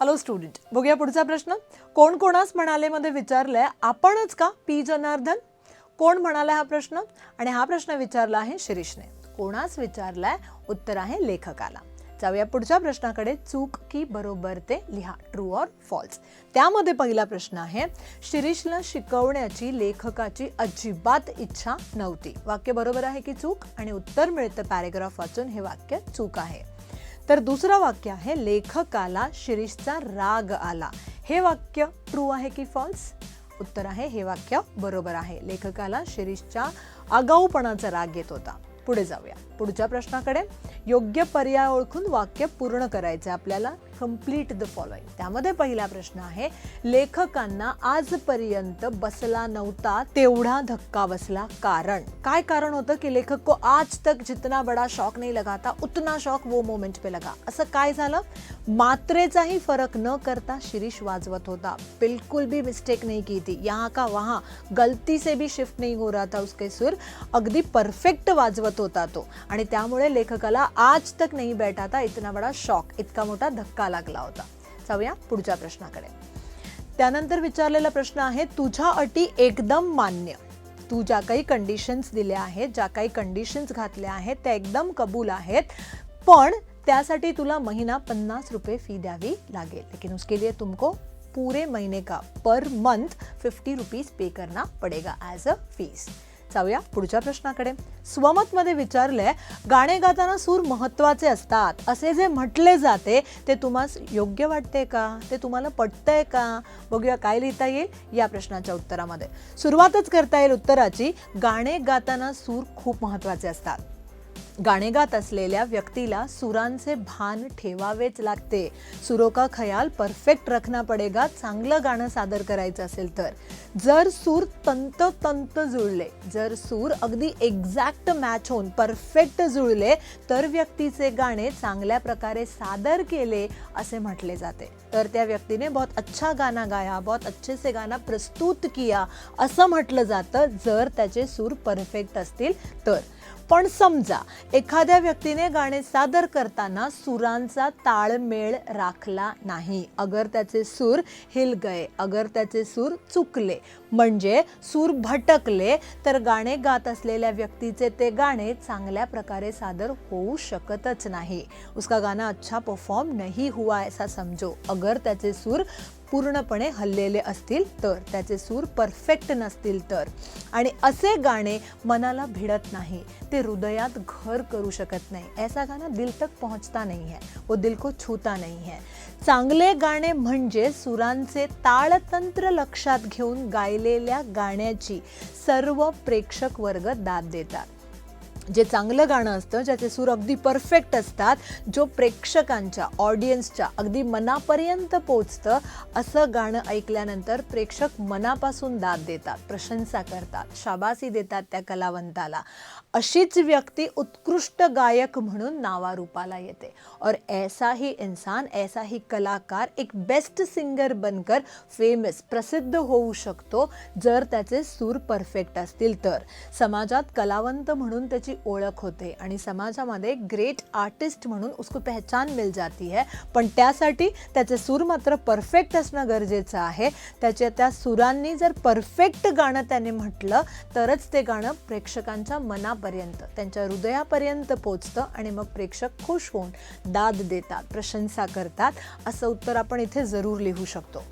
Hello student बघूया पुढचा प्रश्न. कोण कोणास म्हणाले मध्ये विचारलंय? आपणच का? पी. जनार्दन. कोण म्हणाला हा प्रश्न? आणि हा प्रश्न विचारला आहे शिरीषने. कोणास विचारलाय? उत्तर आहे लेखकाला. जाऊया पुढच्या प्रश्नाकडे. चूक की बरोबर ते लिहा. ट्रू ऑर फॉल्स त्यामध्ये पहिला प्रश्न आहे शिरीषला शिकवण्याची लेखकाची अजिबात इच्छा नव्हती. वाक्य बरोबर आहे की चूक? आणि उत्तर मिळतं पॅरेग्राफ वाचून. हे वाक्य चूक आहे. तर दुसरं वाक्य आहे लेखकाला शिरीषचा राग आला. हे वाक्य ट्रू आहे की फॉल्स उत्तर आहे हे वाक्य बरोबर आहे. लेखकाला शिरीषच्या आगाऊपणाचा राग येत होता. पुढे जाऊया. पुढच्या प्रश्नाकडे. योग्य पर्याय ओळखून वाक्य पूर्ण करायचं आपल्याला. कंप्लीट द फॉलोइंग त्यामध्ये पहिला प्रश्न आहे लेखकांना आजपर्यंत बसला नव्हता तेवढा धक्का बसला. कारण? काय कारण होतं की लेखक को आज तक जितना बडा शॉक नहीं लगा था उतना शॉक वो मोमेंट पे लगा. असं काय झालं? मात्रेचाही फरक न करता शिरीष वाजवत होता. बिलकुल भी मिस्टेक नहीं की थी. यहाँ का वहाँ गलती से भी शिफ्ट नहीं हो रहा था उसके सुर. अगदी परफेक्ट वाजवत होता तो. आणि त्यामुळे लेखकाला आज तक नाही बैठा था इतना बडा शॉक. इतका मोठा धक्का लागला होता. जाऊया पुढच्या प्रश्नाकडे. त्यानंतर विचारलेला प्रश्न आहे तुझ्या अटी एकदम मान्य. तू ज्या काही कंडिशन्स दिल्या आहेत ज्या काही कंडिशन्स घातल्या आहेत त्या एकदम कबूल आहेत. पण त्यासाठी तुला महिना पन्नास रुपये फी द्यावी लागेल. लेकिन उसके लिए तुमको पूरे महीने का per month fifty rupees pay करना पडेगा ॲज अ फीस जाऊया पुढच्या प्रश्नाकडे. स्वमतमध्ये विचारलंय गाणे गाताना सूर महत्त्वाचे असतात. असे जे म्हटले जाते ते तुम्हाला योग्य वाटते का? ते तुम्हाला पटतंय का? बघूया काय लिहिता येईल या प्रश्नाच्या उत्तरामध्ये. सुरुवातच करता येईल उत्तराची गाणे गाताना सूर खूप महत्त्वाचे असतात. गाणे गात असलेल्या व्यक्तीला सुरांचे भान ठेवावेच लागते. सुरो का खयाल परफेक्ट रखना पडेगा चांगलं गाणं सादर करायचं असेल तर. जर सूर तंत तंत जुळले जर सूर अगदी एक्झॅक्ट मॅच होऊन परफेक्ट जुळले तर व्यक्तीचे गाणे चांगल्या प्रकारे सादर केले असे म्हटले जाते. तर त्या व्यक्तीने बहुत अच्छा गाना गाया बहुत अच्छे से गाना प्रस्तुत किया असं म्हटलं जातं जर त्याचे सूर परफेक्ट असतील तर. पण समजा एखाद्या व्यक्तीने गाणे सादर करताना सुरांचा ताळमेळ राखला नाही. अगर त्याचे सूर हिल गए अगर त्याचे सूर चुकले म्हणजे सूर भटकले तर गाणे गात असलेल्या व्यक्तीचे ते गाणे चांगल्या प्रकारे सादर होऊ शकतच नाही. उसका गाना अच्छा परफॉर्म नहीं हुआ ऐसा समजो अगर त्याचे सूर पूर्णपणे हल्लेले असतील तर त्याचे सूर परफेक्ट नसतील तर. आणि असे गाणे मनाला भिडत नाही ते हृदयात घर करू शकत नाही. ऐसा गाना दिल तक पहुंचता नहीं है वो दिल को छूता नहीं है. चांगले गाणे म्हणजे सुरांचे ताळतंत्र लक्षात घेऊन गायलेल्या गाण्याची सर्व प्रेक्षक वर्ग दाद देतात. जे चांगलं गाणं असतं ज्याचे सूर अगदी परफेक्ट असतात जो प्रेक्षकांच्या ऑडियन्सच्या अगदी मनापर्यंत पोचतं असं गाणं ऐकल्यानंतर प्रेक्षक मनापासून दाद देतात प्रशंसा करतात शाबासी देतात त्या कलावंताला. अशीच व्यक्ती उत्कृष्ट गायक म्हणून नावारूपाला येते. और ऐसा ही इन्सान ऐसा ही कलाकार एक बेस्ट सिंगर बनकर फेमस प्रसिद्ध होऊ शकतो जर त्याचे सूर परफेक्ट असतील तर. समाजात कलावंत म्हणून त्याची ओळख होते आणि समाजामध्ये ग्रेट आर्टिस्ट म्हणून उसको पहचान मिल जाती है. पण त्यासाठी त्याचे सूर मात्र परफेक्ट असणं गरजेचं आहे. त्याच्या त्या सुरांनी जर परफेक्ट गाणं त्याने म्हटलं तरच ते गाणं प्रेक्षकांच्या मनापर्यंत त्यांच्या हृदयापर्यंत पोचतं आणि मग प्रेक्षक खुश होऊन दाद देतात प्रशंसा करतात. असं उत्तर आपण इथे जरूर लिहू शकतो.